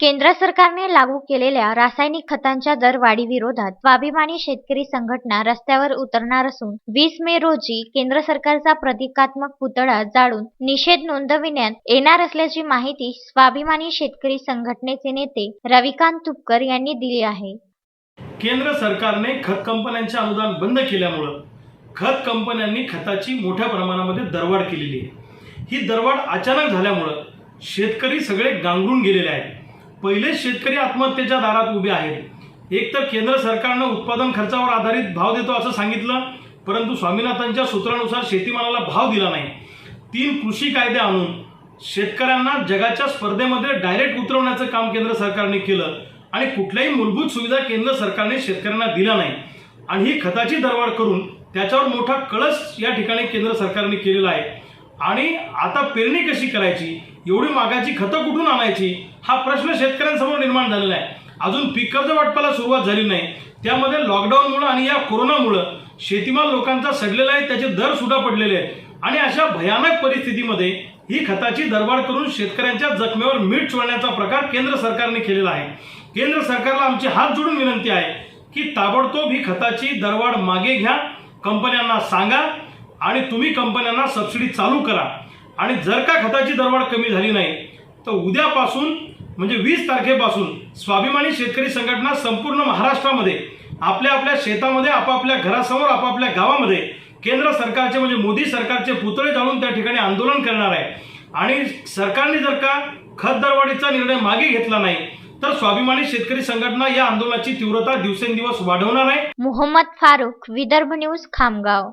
केंद्र सरकारने लागू केलेल्या रासायनिक खतांच्या दरवाढीविरोधात स्वाभिमानी शेतकरी संघटना रस्त्यावर उतरणार असून वीस मे रोजी केंद्र सरकारचा प्रतिकात्मक पुतळा जाळून निषेध नोंदविण्यात येणार असल्याची माहिती स्वाभिमानी शेतकरी संघटनेचे नेते रविकांत तुपकर यांनी दिली आहे. केंद्र सरकारने खत कंपन्यांचे अनुदान बंद केल्यामुळं खत कंपन्यांनी खताची मोठ्या प्रमाणामध्ये दरवाढ केलेली आहे. ही दरवाढ अचानक झाल्यामुळं शेतकरी सगळे गांगरून गेलेले आहेत. पहिलेच शेतकरी आत्महत्येच्या दारात उभे आहेत. एक तर केंद्र सरकारनं उत्पादन खर्चावर आधारित भाव देतो असं सांगितलं परंतु स्वामीनाथांच्या सूत्रानुसार शेतीमालाला भाव दिला नाही. तीन कृषी कायदे आणून शेतकऱ्यांना जगाच्या स्पर्धेमध्ये डायरेक्ट उतरवण्याचं काम केंद्र सरकारने केलं आणि कुठल्याही मूलभूत सुविधा केंद्र सरकारने शेतकऱ्यांना दिल्या नाही. आणि ही खताची दरवाढ करून त्याच्यावर मोठा कळस या ठिकाणी केंद्र सरकारने केलेला आहे. आणि आता पेरणी कशी करायची? एवढी मागाची खतं कुठून आणायची? हा प्रश्न शेतकऱ्यांसमोर निर्माण झालेला आहे. अजून पीक कर्ज वाटपाला सुरुवात झाली नाही. त्यामध्ये लॉकडाऊनमुळं आणि या कोरोनामुळं शेतीमाल लोकांचा सडलेला आहे त्याचे दर सुद्धा पडलेले आहेत. आणि अशा भयानक परिस्थितीमध्ये ही खताची दरबार करून शेतकऱ्यांच्या जखमेवर मीठ चोळण्याचा प्रकार केंद्र सरकारने केलेला आहे. केंद्र सरकारला आमची हात जोडून विनंती आहे की ताबडतोब ही खताची दरवाढ मागे घ्या. कंपन्यांना सांगा. आणि तुम्ही कंपन्यांना सबसिडी चालू करा. आणि जर का खताची दरवाढ कमी झाली नाही तर उद्यापासून म्हणजे वीस तारखेपासून स्वाभिमानी शेतकरी संघटना संपूर्ण महाराष्ट्रामध्ये आपल्या आपल्या शेतामध्ये आपापल्या घरासमोर आपापल्या गावामध्ये केंद्र सरकारचे म्हणजे मोदी सरकारचे पुतळे जाळून त्या ठिकाणी आंदोलन करणार आहे. आणि सरकारने जर का खत दरवाढीचा निर्णय मागे घेतला नाही तर स्वाभिमानी शेतकरी संघटना या आंदोलनाची तीव्रता दिवसेंदिवस वाढवणार आहे. मोहम्मद फारुख विदर्भ न्यूज खामगाव.